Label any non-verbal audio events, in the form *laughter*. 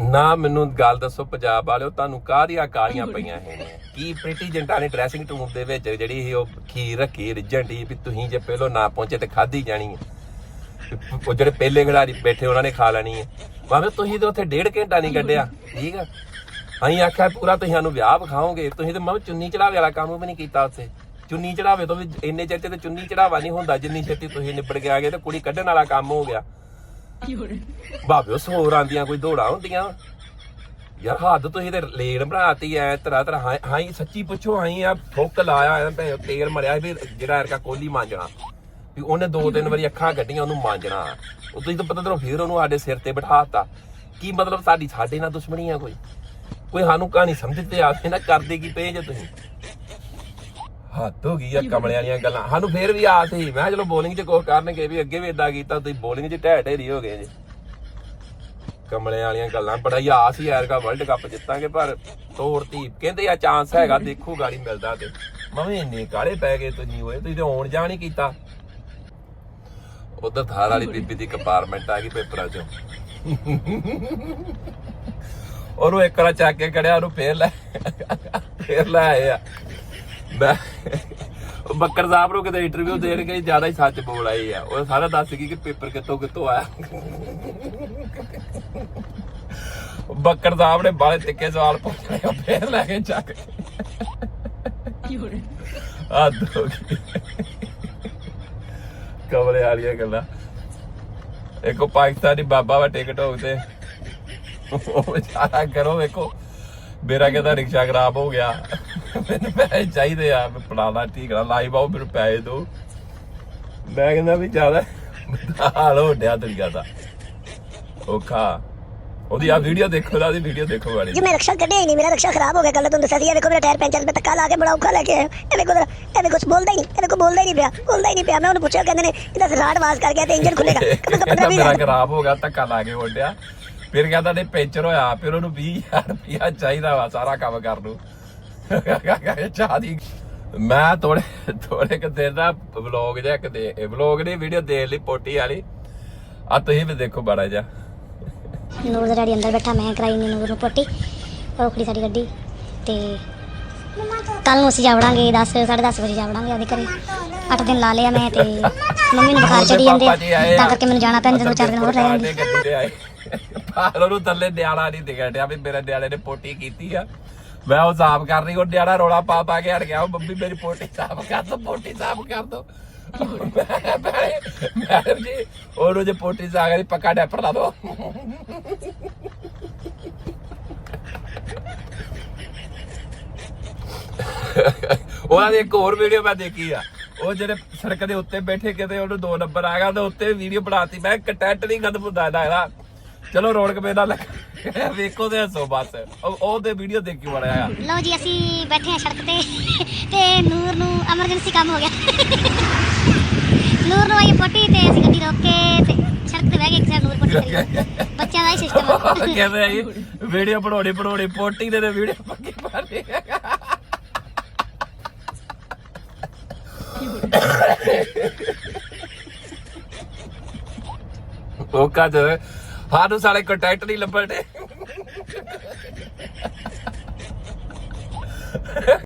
ਨਾ ਮੈਨੂੰ ਗੱਲ ਦੱਸੋ ਪੰਜਾਬ ਵਾਲਿਓ, ਤੁਹਾਨੂੰ ਕਾਹਦੀਆਂ ਕਾਲੀਆਂ ਪਈਆਂ ਹੈਗੀਆਂ ਕੀ ਪ੍ਰੀਟੀ ਜੰਟਾ ਨੇ ਡਰੈਸਿੰਗ ਰੂਮ ਦੇ ਵਿੱਚ ਜਿਹੜੀ ਸੀ ਉਹ ਖੀਰ ਰੱਖੀ ਰਿਜਣ ਵੀ ਤੁਸੀਂ ਜੇ ਪਹਿਲੋਂ ਨਾ ਪਹੁੰਚੇ ਤੇ ਖਾਧੀ ਜਾਣੀ ਹੈ। ਉਹ ਜਿਹੜੇ ਪਹਿਲੇ ਖਿਡਾਰੀ ਬੈਠੇ ਉਹਨਾਂ ਨੇ ਖਾ ਲੈਣੀ ਹੈ। ਭਾਵੇਂ ਤੁਸੀਂ ਤੇ ਉੱਥੇ ਡੇਢ ਘੰਟਾ ਨਹੀਂ ਕੱਢਿਆ, ਠੀਕ ਆ? ਅਸੀਂ ਆਖਿਆ ਪੂਰਾ ਤੁਸੀਂ ਸਾਨੂੰ ਵਿਆਹ ਵਿਖਾਓਗੇ, ਤੁਸੀਂ ਤੇ ਮੈਂ ਚੁੰਨੀ ਚੜਾਵੇ ਵਾਲਾ ਕੰਮ ਵੀ ਨਹੀਂ ਕੀਤਾ ਉੱਥੇ। ਚੁੰਨੀ ਚੜਾਵੇ ਤੋਂ ਵੀ ਇੰਨੇ ਚਿਰ ਤੇ ਚੁੰਨੀ ਚੜਾਵਾ ਨਹੀਂ ਹੁੰਦਾ, ਜਿੰਨੀ ਛੇਤੀ ਤੁਸੀਂ ਨਿਬੜ ਕੇ ਆ ਗਏ ਤੇ ਕੁੜੀ ਕੱਢਣ ਵਾਲਾ ਕੰਮ ਹੋ ਗਿਆ। ਭਾਵੇਂ ਸੋਰ ਆਂਦੀਆਂ ਕੋਈ ਦੌੜਾ ਹੁੰਦੀਆਂ? ਯਾਰ ਹੱਦ ਤੁਸੀਂ ਤੇ ਲੇੜ ਬਣਾਤੀ ਐ, ਤਰਾ ਤਰਾ, ਹਾਂ, ਹੀ ਸੱਚੀ ਪੁੱਛੋ, ਹਾਂ ਆ, ਫੁੱਕ ਲਾਇਆ ਐ ਭੈ ਤੇਲ ਮਰਿਆ ਵੀ ਜਿਹੜਾ ਐਰਕਾ ਕੋਲੀ ਮਾਂਜਣਾ। ਵੀ ਉਹਨੇ ਦੋ ਤਿੰਨ ਵਾਰੀ ਅੱਖਾਂ ਕੱਢੀਆਂ, ਉਹਨੂੰ ਮਾਂਜਣਾ। ਉਹ ਤੁਸੀਂ ਤਾਂ ਪਤਾ ਤਰੋ ਫਿਰ ਉਹਨੂੰ ਸਾਡੇ ਸਿਰ ਤੇ ਬਿਠਾਤਾ। ਕੀ ਮਤਲਬ ਸਾਡੀ, ਸਾਡੇ ਨਾਲ ਦੁਸ਼ਮਣੀ ਆ ਕੋਈ? ਕੋਈ ਸਾਨੂੰ ਕਹਾਣੀ ਸਮਝ ਤੇ ਆਵੇ ਨਾ ਕਰਦੇ ਕੀ ਪਏ ਜੇ ਤੁਸੀਂ। ਹੱਦ ਹੋ ਗਈ ਆ ਕਮਲੇ ਵਾਲੀਆਂ ਗੱਲਾਂ। ਸਾਨੂੰ ਫੇਰ ਵੀ ਆਸ ਸੀ। ਮੈਂ ਕਿਹਾ ਚਲੋ ਬੋਲਿੰਗ 'ਚ ਕੁਛ ਕਰਨਗੇ ਵੀ ਅੱਗੇ ਵੀ ਇਦਾਂ ਕੀਤਾ ਤੁਸੀਂ ਬੋਲਿੰਗ 'ਚ ਢਹਿ ਢੇਰੀ ਹੋ ਗਏ ਜੀ। ਕਮਲੇ ਵਾਲੀਆਂ ਗੱਲਾਂ। ਬੜਾ ਹੀ ਆਸ ਹੀ ਯਾਰ ਵਰਲਡ ਕੱਪ ਜਿੱਤਾਂਗੇ, ਪਰ ਤੋੜਤੀ ਕਹਿੰਦੇ ਆ ਚਾਂਸ ਹੈਗਾ, ਦੇਖੋ ਗਾੜੀ ਮਿਲਦਾ ਤੇ। ਮਵੇਂ ਇੰਨੇ ਕਾਲੇ ਪੈ ਗਏ ਤੁਸੀਂ ਹੋਏ ਤੁਸੀਂ ਤੇ ਆਉਣ ਜਾਣ ਹੀ ਕੀਤਾ। ਉਧਰ ਥਾਰ ਵਾਲੀ ਬੀਬੀ ਦੀ ਕੰਪਾਰਟਮੈਂਟ ਆ ਗਈ ਪੇਪਰਾਂ 'ਚੋਂ। ਔਰ ਇੱਕ ਵਾਰ ਚੱਕ ਕੇ ਕੜਿਆ ਉਹਨੂੰ ਫੇਰ ਲੈ ਫੇਰ ਲੈ ਆਏ ਆ। ਮੈਂ ਉਹ ਬੱਕਰ ਸਾਹਿਬ ਨੂੰ ਕਿਤੇ ਇੰਟਰਵਿਊ ਦੇਣ ਗਏ ਜ਼ਿਆਦਾ ਹੀ ਸੱਚ ਬੋਲ ਆਏ ਆ। ਉਹ ਸਾਰਾ ਦੱਸ ਗਈ ਕਿ ਪੇਪਰ ਕਿੱਥੋਂ ਕਿੱਥੋਂ ਆਇਆ। ਬੱਕਰ ਸਾਹਿਬ ਨੇ ਬਾਲੇ ਤਿੱਕੇ ਸਵਾਲ ਪੁੱਛੇ ਆ, ਫੇਰ ਲੈ ਕੇ ਚੱਕ ਆ ਦੋ ਕਮਲੇ ਵਾਲੀਆਂ ਗੱਲਾਂ। ਇੱਕ ਪਾਕਿਸਤਾਨੀ ਬਾਬਾ ਵਾ ਟਿਕਟ ਹੋ ਤੇ। ਉਹ ਵਿਚਾਰਾ ਕਰੋ ਵੇਖੋ। ਮੇਰਾ ਕਹਿੰਦਾ ਰਿਕਸ਼ਾ ਖਰਾਬ ਹੋ ਗਿਆ। ਮੈਨੂੰ ਪੈਸੇ ਚਾਹੀਦੇ ਆ ਮੈਂ ਪੜਾਣਾ ਠੀਕ ਨਾ ਲਾਈਵ ਆਓ ਮੈਨੂੰ ਪੈਸੇ ਦਿਓ ਮੈਂ ਕਹਿੰਦਾ ਵੀ ਜ਼ਿਆਦਾ ਹਾਲ ਹੋ ਡਿਆ ਦੁਨੀਆ ਦਾ। ਔਖਾ। ਉਹਦੀ ਆ ਵੀਡੀਓ ਦੇਖੋ ਨਾ ਉਹਦੀ ਵੀਡੀਓ ਦੇਖੋ ਵਾਲੀ। ਜੀ ਮੈਂ ਰਕਸ਼ਾ ਕੱਢਿਆ ਹੀ ਨਹੀਂ ਮੇਰਾ ਰਕਸ਼ਾ ਖਰਾਬ ਹੋ ਗਿਆ ਕੱਲ ਤੁਹਾਨੂੰ ਦੱਸਿਆ ਸੀ ਇਹ ਵੇਖੋ ਮੇਰਾ ਟਾਇਰ ਪੈਂਚਰ ਮੈਂ ਧੱਕਾ ਲਾ ਕੇ ਬੜਾ ਔਖਾ ਲੈ ਕੇ ਆਇਆ। ਇਹ ਵੇਖੋ ਜ਼ਰਾ, ਇਹ ਵੇਖੋ ਬੋਲਦਾ ਹੀ ਨਹੀਂ ਇਹ ਵੇਖੋ ਬੋਲਦਾ ਹੀ ਨਹੀਂ ਪਿਆ ਬੋਲਦਾ ਹੀ ਨਹੀਂ ਪਿਆ। ਮੈਂ ਉਹਨੂੰ ਪੁੱਛਿਆ ਕਹਿੰਦੇ ਨੇ ਇਹਦਾ ਸਰਾੜ ਆਵਾਜ਼ ਕਰ ਗਿਆ ਤੇ ਇੰਜਨ ਖੁੱਲੇਗਾ *laughs* ਮੇਰਾ ਖਰਾਬ ਹੋ ਗਿਆ ਧੱਕਾ ਲਾ ਕੇ ਉੱਡਿਆ ਫਿਰ ਕਹਿੰਦਾ ਨੇ ਪੈਂਚਰ ਹੋਇਆ ਫਿਰ ਉਹਨੂੰ 20000 ਰੁਪਇਆ ਚਾਹੀਦਾ ਵਾ ਸਾਰਾ ਕੰਮ ਕਰਨ ਨੂੰ। ਚਾਹ ਦੀ। ਮੈਂ ਥੋੜੇ ਥੋੜੇ ਕਿ ਦੇਰ ਦਾ ਵਲੌਗ ਜਿਹਾ ਇੱਕ ਦੇ ਵਲੌਗ ਨਹੀਂ ਵੀਡੀਓ ਦੇਖ ਲਈ ਪੋਟੀ ਵਾਲੀ। ਆ ਤੁਸੀਂ ਵੀ ਦੇਖੋ ਬੜਾ ਜਿਹਾ। ਨੂਰ ਦਾ ਡੈਡੀ ਅੰਦਰ ਬੈਠਾ ਮੈਂ ਕਰਾਈ ਨੂਰ ਨੂੰ ਪੋਟੀ। ਉਹ ਖੜੀ ਸਾਡੀ ਗੱਡੀ ਤੇ ਕੱਲ ਨੂੰ ਅਸੀਂ ਜਾਵੜਾਂਗੇ 10 10:30 ਵਜੇ ਜਾਵੜਾਂਗੇ ਆਦੇ ਘਰੇ। 8 ਦਿਨ ਲਾ ਲਿਆ ਮੈਂ ਤੇ *laughs* ਮੰਮੀ ਨੂੰ ਬੁਖਾਰ ਚੜੀ ਜਾਂਦੇ ਜੀ। ਤਾਂ ਕਰਕੇ ਮੈਨੂੰ ਜਾਣਾ ਪੈਂਦਾ ਦੋ ਚਾਰ ਦਿਨ ਹੋਰ ਰਹਿ ਦੇ ਆਏ। ਪਾਲ ਉਹਨੂੰ ਥੱਲੇ ਨਿਆਣਾ ਨਹੀਂ ਦਿਖਣ ਡਿਆ ਵੀ ਮੇਰੇ ਨਿਆਣੇ ਨੇ ਪੋਟੀ ਕੀਤੀ ਆ। ਮੈਂ ਉਹ ਸਾਫ਼ ਕਰ ਰਹੀ, ਉਹ ਨਿਆਣਾ ਰੋਲਾ ਪਾ ਪਾ ਕੇ ਹਟ ਗਿਆ। ਉਹ ਮੰਮੀ ਮੇਰੀ ਪੋਟੀ ਸਾਫ਼ ਕਰ ਦੋ, ਪੋਟੀ ਸਾਫ਼ ਕਰ ਦੋ। ਮੈਡਮ ਜੀ ਉਹਨੂੰ ਜੇ ਪੋਟੀ ਸਾਫ਼ ਕਰੀ, ਪੱਕਾ ਡੈਪਰ ਲਾ ਦੋ। ਉਹਨਾਂ ਦੀ ਇੱਕ ਹੋਰ ਵੀਡੀਓ ਮੈਂ ਦੇਖੀ ਆ। ਉਹ ਜਿਹੜੇ ਸੜਕ ਦੇ ਉੱਤੇ ਬੈਠੇ, ਕਿਤੇ ਉਹਨੂੰ ਦੋ ਨੰਬਰ ਆ ਗਿਆ ਤੇ ਉੱਤੇ ਵੀਡੀਓ ਬਣਾਤੀ। ਮੈਂ ਕੰਟੈਂਟ ਨਹੀਂ ਖਤਮ ਹੁੰਦਾ ਇਹਦਾ ਇਹਦਾ। ਚਲੋ ਰੌਣਕ ਮੇਲਾ ਲੱਗ ਵੇਖੋ ਤੇ ਹੱਸੋ ਬਸ। ਉਹ ਉਹ ਤੇ ਵੀਡੀਓ ਦੇਖੀ ਬੜਾ ਆ ਲਓ ਜੀ ਅਸੀਂ ਬੈਠੇ ਹਾਂ ਸੜਕ ਤੇ। ਤੇ ਨੂਰ ਨੂੰ ਐਮਰਜੈਂਸੀ ਕੰਮ ਹੋ ਗਿਆ। ਨੂਰ ਨੂੰ ਆਈ ਪੋਟੀ ਤੇ ਅਸੀਂ ਗੱਡੀ ਰੋਕ ਕੇ ਤੇ ਸੜਕ ਤੇ ਬਹਿ ਗਏ ਇੱਕ ਸਾਈਡ ਨੂਰ ਪੋਟੀ ਜਾਂਦੀ। ਬੱਚਿਆਂ ਦਾ ਹੀ ਸਿਸਟਮ ਕਹਿੰਦੇ ਆਈ ਵੀਡੀਓ ਬਣਾਉਣੀ ਬਣਾਉਣੀ ਪੋਟੀ ਦੇ ਤੇ ਵੀਡੀਓ ਪੱਕੀ ਪਾਣੀ ਉਹ ਕਦ ਸਾਨੂੰ ਸਾਲੇ ਕੰਟੈਕਟ ਨਹੀਂ ਲੱਭਣ ਦੇ।